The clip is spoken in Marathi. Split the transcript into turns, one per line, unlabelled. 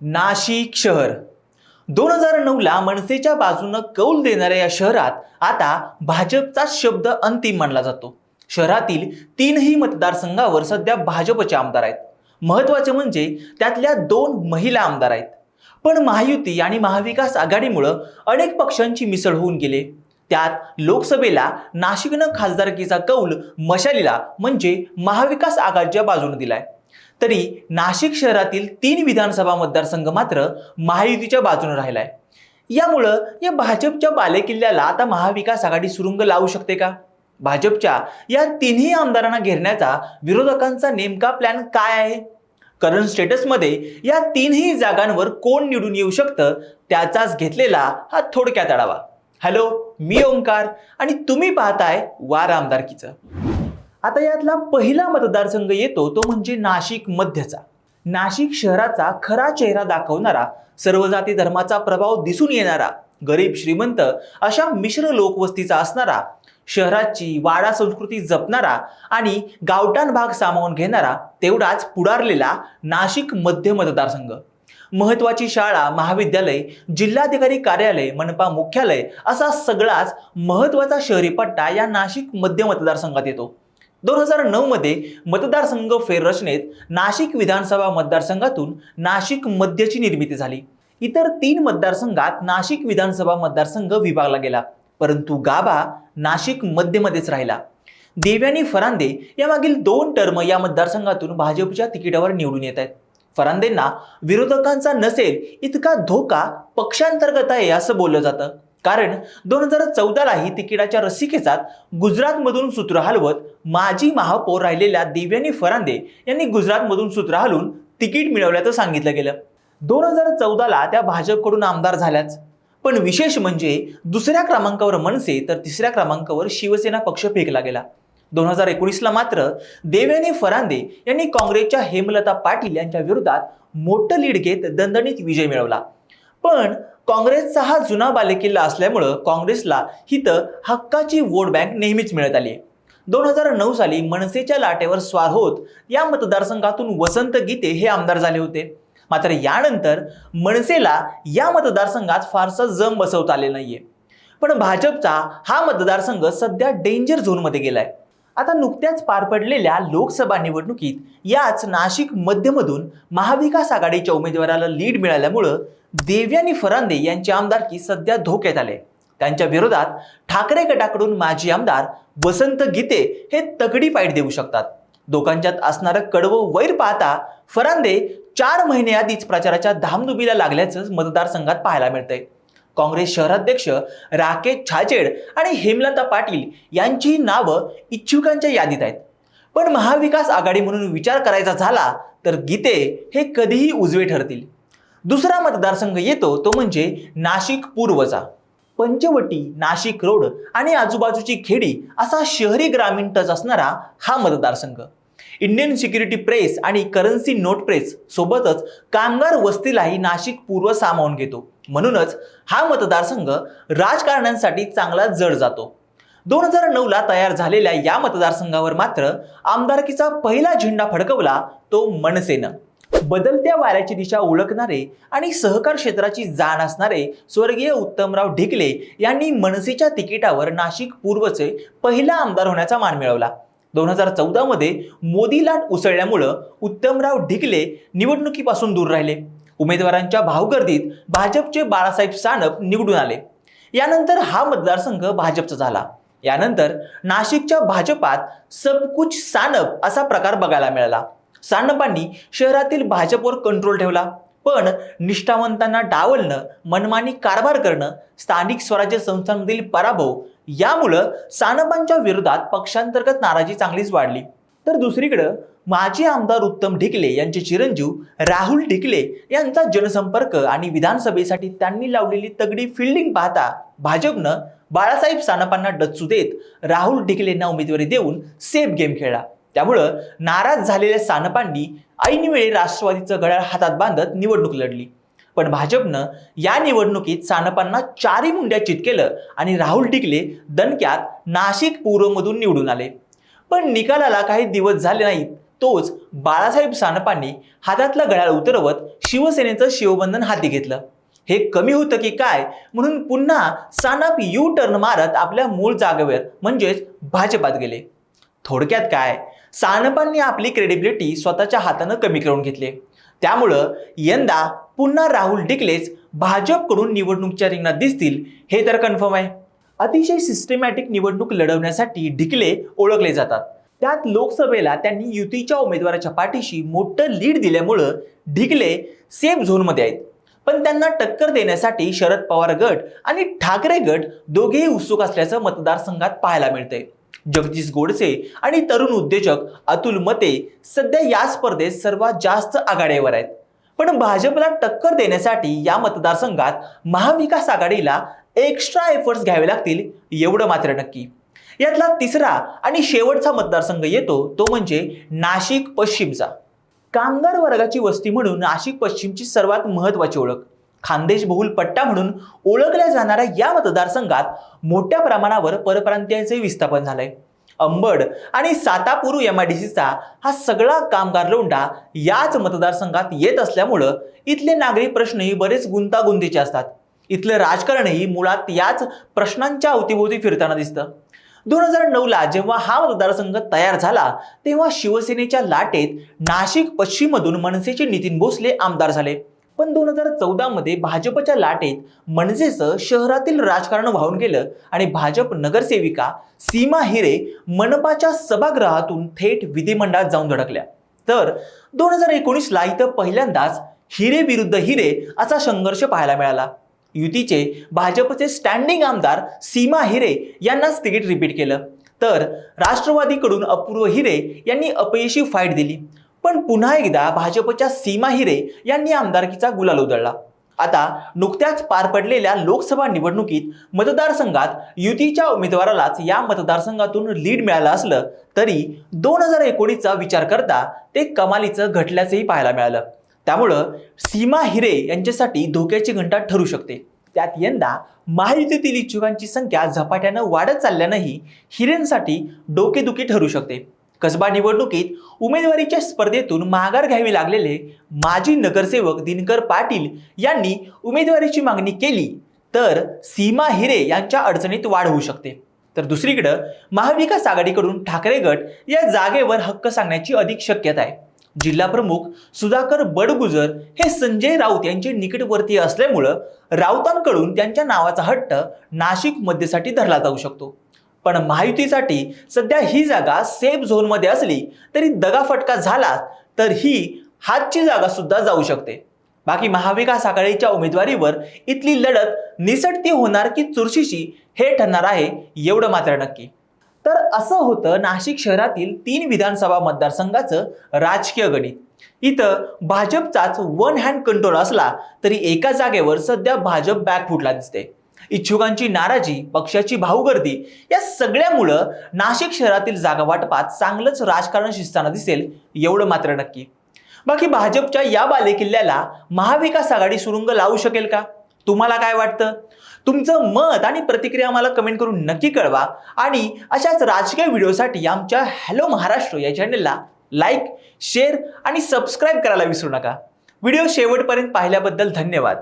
नाशिक शहर. दोन हजार नऊला मनसेच्या बाजूनं कौल देणाऱ्या या शहरात आता भाजपचाच शब्द अंतिम मानला जातो. शहरातील तीनही मतदारसंघावर सध्या भाजपचे आमदार आहेत. महत्त्वाचे म्हणजे त्यातल्या दोन महिला आमदार आहेत. पण महायुती आणि महाविकास आघाडीमुळं अनेक पक्षांची मिसळ होऊन गेले. त्यात लोकसभेला नाशिकनं खासदारकीचा कौल मशालीला म्हणजे महाविकास आघाडीच्या बाजूने दिलाय. तरी नाशिक शहरातील तीन विधानसभा मतदारसंघ मात्र महायुतीच्या बाजूने आहे यामुळं या भाजपच्या बालेकिल्ल्याला आता महाविकास आघाडी सुरुंग लावू शकते का? भाजपच्या या तिन्ही आमदारांना घेरण्याचा विरोधकांचा नेमका प्लॅन काय आहे? करंट स्टेटसमध्ये या तीनही जागांवर कोण निवडून येऊ शकतं? त्याचाच घेतलेला हा थोडक्यात आढावा. हॅलो मी ओंकार आणि तुम्ही पाहताय वार आमदारकीचं. आता यातला पहिला मतदारसंघ येतो तो म्हणजे नाशिक मध्यचा. नाशिक शहराचा खरा चेहरा दाखवणारा सर्व जाती धर्माचा प्रभाव दिसून येणारा गरीब श्रीमंत अशा मिश्र लोकवस्तीचा असणारा शहराची वाडा संस्कृती जपणारा आणि गावठाण भाग सामावून घेणारा तेवढाच पुढारलेला नाशिक मध्य मतदारसंघ. महत्वाची शाळा महाविद्यालय जिल्हाधिकारी कार्यालय मनपा मुख्यालय असा सगळाच महत्त्वाचा शहरी पट्टा या नाशिक मध्य मतदारसंघात येतो. दोन हजार नऊ मध्ये मतदारसंघ फेररचनेत नाशिक विधानसभा मतदारसंघातून नाशिक मध्यची निर्मिती झाली. इतर तीन मतदारसंघात नाशिक विधानसभा मतदारसंघ विभागला गेला परंतु गाभा नाशिक मध्यमध्येच राहिला. देव्यानी फरांदे या मागील दोन टर्म या मतदारसंघातून भाजपच्या तिकिटावर निवडून येत आहेत. फरांदेंना विरोधकांचा नसेल इतका धोका पक्षांतर्गत आहे असं बोललं जातं. कारण दोन हजार चौदालाही तिकिटाच्या रसिकेचात गुजरातमधून सूत्र हलवत माजी महापौर राहिलेल्या दिव्यानी फरांदे यांनी गुजरातमधून सूत्र हलवून तिकीट मिळवल्याचं सांगितलं गेलं. दोन हजार चौदाला त्या भाजपकडून आमदार झाल्याच. पण विशेष म्हणजे दुसऱ्या क्रमांकावर मनसे तर तिसऱ्या क्रमांकावर शिवसेना पक्ष फेकला गेला. दोन हजार एकोणीसला मात्र देवेने फरांदे यांनी काँग्रेसच्या हेमलता पाटील यांच्या विरोधात मोठं लीड घेत दणदणीत विजय मिळवला. पण काँग्रेसचा हा जुना बालेकिल्ला असल्यामुळं काँग्रेसला हिथं हक्काची वोट बँक नेहमीच मिळत आली दोन हजार नऊ साली मनसेच्या लाटेवर स्वार होत या मतदारसंघातून वसंत गीते हे आमदार झाले होते. मात्र यानंतर मनसेला या मतदारसंघात फारसा जम बसवता आले नाहीये. पण भाजपचा हा मतदारसंघ सध्या डेंजर झोनमध्ये गेलाय. आता नुकत्याच पार पडलेल्या लोकसभा निवडणुकीत याच नाशिक मध्यमधून महाविकास आघाडीच्या उमेदवाराला लीड मिळाल्यामुळं देव्यानी फरांदे यांचे आमदारकी सध्या धोक्यात आले. त्यांच्या विरोधात ठाकरे गटाकडून माजी आमदार वसंत गीते हे तगडी पाईट देऊ शकतात. दोघांच्यात असणारं कडवं वैर पाहता फरांदे चार महिने आधीच प्रचाराच्या धामधुबीला लागल्याचं मतदारसंघात पाहायला मिळतंय. काँग्रेस शहराध्यक्ष राकेश छाजेड आणि हेमलता पाटील यांची नावं इच्छुकांच्या यादीत आहेत. पण महाविकास आघाडी म्हणून विचार करायचा झाला तर गीते हे कधीही उजवे ठरतील. दुसरा मतदारसंघ येतो तो म्हणजे नाशिक पूर्वचा पंचवटी नाशिक रोड आणि आजूबाजूची खेडी असा शहरी ग्रामीण टच असणारा हा मतदारसंघ. इंडियन सिक्युरिटी प्रेस आणि करन्सी नोट प्रेस सोबतच कामगार वस्तीलाही नाशिक पूर्व सामावून घेतो. म्हणूनच हा मतदारसंघ राजकारण्यांसाठी चांगला जड जातो. दोन हजार नऊला तयार झालेल्या या मतदारसंघावर मात्र आमदारकीचा पहिला झेंडा फडकवला तो मनसेनं. बदलत्या वाऱ्याची दिशा ओळखणारे आणि सहकार क्षेत्राची जाण असणारे स्वर्गीय उत्तमराव ढिकले यांनी मनसेच्या तिकिटावर नाशिक पूर्वचे पहिला आमदार होण्याचा मान मिळवला. दोन हजार चौदामध्ये मोदी लाट उसळल्यामुळं उत्तमराव ढिकले निवडणुकीपासून दूर राहिले. उमेदवारांच्या भावगर्दीत भाजपचे बाळासाहेब सानप निवडून आले. यानंतर हा मतदारसंघ भाजपचा झाला. यानंतर नाशिकच्या भाजपात सबकुच सानप असा प्रकार बघायला मिळाला. सानपांनी शहरातील भाजपवर कंट्रोल ठेवला. पण निष्ठावंतांना डावलणं मनमानी कारभार करणं स्थानिक स्वराज्य संस्थांमधील पराभव यामुळं सानपांच्या विरोधात पक्षांतर्गत नाराजी चांगलीच वाढली. तर दुसरीकडं माजी आमदार उत्तम ढिकले यांचे चिरंजीव राहुल ढिकले यांचा जनसंपर्क आणि विधानसभेसाठी त्यांनी लावलेली तगडी फिल्डिंग पाहता भाजपनं बाळासाहेब सानपांना डच्चू देत राहुल ढिकलेंना उमेदवारी देऊन सेफ गेम खेळला. त्यामुळं नाराज झालेल्या सानपांनी ऐनवेळी राष्ट्रवादीचं गळ्याळ हातात बांधत निवडणूक लढली. पण भाजपनं या निवडणुकीत सानपांना चारी मुंड्या चितकेलं आणि राहुल टिकले दणक्यात नाशिक पूर्वमधून निवडून आले. पण निकालाला काही दिवस झाले नाहीत तोच बाळासाहेब सानपांनी हातातला गळ्याळ उतरवत शिवसेनेचं शिवबंधन हाती घेतलं. हे कमी होतं की काय म्हणून पुन्हा सानप यू टर्न मारत आपल्या मूळ जागेवर म्हणजेच भाजपात गेले. थोडक्यात काय? सानपांनी आपली क्रेडिबिलिटी स्वतःच्या हातानं कमी करून घेतली. त्यामुळं यंदा पुन्हा राहुल डिकलेच भाजपकडून निवडणुकीच्या रिंगणात दिसतील हे तर कन्फर्म आहे. अतिशय सिस्टमॅटिक निवडणूक लढवण्यासाठी ढिकले ओळखले जातात. त्यात लोकसभेला त्यांनी युतीच्या उमेदवाराच्या पाठीशी मोठं लीड दिल्यामुळं ढिकले सेफ झोनमध्ये आहेत. पण त्यांना टक्कर देण्यासाठी शरद पवार गट आणि ठाकरे गट दोघेही उत्सुक असल्याचं मतदारसंघात पाहायला मिळतंय. जगदीश गोडसे आणि तरुण उद्योजक अतुल मते सध्या या स्पर्धेत सर्वात जास्त आघाडीवर आहेत. पण भाजपला टक्कर देण्यासाठी या मतदारसंघात महाविकास आघाडीला एक्स्ट्रा एफर्ट्स घ्यावे लागतील एवढं मात्र नक्की. यातला तिसरा आणि शेवटचा मतदारसंघ येतो तो म्हणजे नाशिक पश्चिमचा. कामगार वर्गाची वस्ती म्हणून नाशिक पश्चिमची सर्वात महत्वाची ओळख. खानदेश बहुल पट्टा म्हणून ओळखल्या जाणाऱ्या या मतदारसंघात मोठ्या प्रमाणावर परप्रांतीयांचे विस्थापन झालंय. अंबड आणि सातापूर एम आय डी सीचा हा सगळा कामगार लोंढा याच मतदारसंघात येत असल्यामुळं इथले नागरी प्रश्नही बरेच गुंतागुंतीचे असतात. इथलं राजकारणही मुळात याच प्रश्नांच्या अवतीभोवती फिरताना दिसतं. दोन हजार नऊला जेव्हा हा मतदारसंघ तयार झाला तेव्हा शिवसेनेच्या लाटेत नाशिक पश्चिममधून मनसेचे नितीन भोसले आमदार झाले. पण दोन हजार चौदामध्ये भाजपच्या लाटेत मनसेचं शहरातील राजकारण वाहून गेलं आणि भाजप नगरसेविका सीमा हिरे मनपाच्या सभागृहातून थेट विधिमंडळात जाऊन धडकल्या. तर दोन हजार एकोणीसला इथं पहिल्यांदाच हिरे विरुद्ध हिरे असा संघर्ष पाहायला मिळाला. युतीचे भाजपचे स्टँडिंग आमदार सीमा हिरे यांनाच तिकीट रिपीट केलं. तर राष्ट्रवादीकडून अपूर्व हिरे यांनी अपयशी फाईट दिली. पण पुन्हा एकदा भाजपच्या सीमा हिरे यांनी आमदारकीचा गुलाल उधळला. आता नुकत्याच पार पडलेल्या लोकसभा निवडणुकीत मतदारसंघात युतीच्या उमेदवारालाच या मतदारसंघातून लीड मिळालं असलं तरी दोन हजार एकोणीसचा विचार करता ते कमालीचं घटल्याचंही पाहायला मिळालं. त्यामुळं सीमा हिरे यांच्यासाठी धोक्याची घंटा ठरू शकते. त्यात यंदा महायुतीतील इच्छुकांची संख्या झपाट्यानं वाढत चालल्यानंही हिरेंसाठी डोकेदुखी ठरू शकते. कसबा निवडणुकीत उमेदवारीच्या स्पर्धेतून माघार घ्यावी लागलेले माजी नगरसेवक दिनकर पाटील यांनी उमेदवारीची मागणी केली तर सीमा हिरे यांच्या अडचणीत वाढ होऊ शकते. तर दुसरीकडं महाविकास आघाडीकडून ठाकरे गट या जागेवर हक्क सांगण्याची अधिक शक्यता आहे. जिल्हा प्रमुख सुधाकर बडगुजर हे संजय राऊत यांचे निकटवर्ती असल्यामुळं राऊतांकडून त्यांच्या नावाचा हट्ट नाशिक मध्येसाठी धरला जाऊ शकतो. पण महायुतीसाठी सध्या ही जागा सेफ झोनमध्ये असली तरी दगाफटका झाला तर ही हातची जागा सुद्धा जाऊ शकते. बाकी महाविकास आघाडीच्या उमेदवारीवर इथली लढत निसटती होणार की चुरशीशी हे ठरणार आहे एवढं मात्र नक्की. तर असं होतं नाशिक शहरातील तीन विधानसभा मतदारसंघाचं राजकीय गणित. इथं भाजपचाच वन हँड कंट्रोल असला तरी एका जागेवर सध्या भाजप बॅक फुटला दिसते इच्छुकांची नाराजी पक्षाची भाऊगर्दी या सगळ्यामुळं नाशिक शहरातील जागा वाटपात चांगलंच राजकारण शिजताना दिसेल एवढं मात्र नक्की. बाकी भाजपच्या या बालेकिल्ल्याला महाविकास आघाडी सुरुंग लावू शकेल का? तुम्हाला काय वाटतं? तुमचं मत आणि प्रतिक्रिया आम्हाला कमेंट करून नक्की कळवा आणि अशाच राजकीय व्हिडिओसाठी आमच्या हॅलो महाराष्ट्र या चॅनलला लाईक शेअर आणि सबस्क्राईब करायला विसरू नका. व्हिडिओ शेवटपर्यंत पाहिल्याबद्दल धन्यवाद.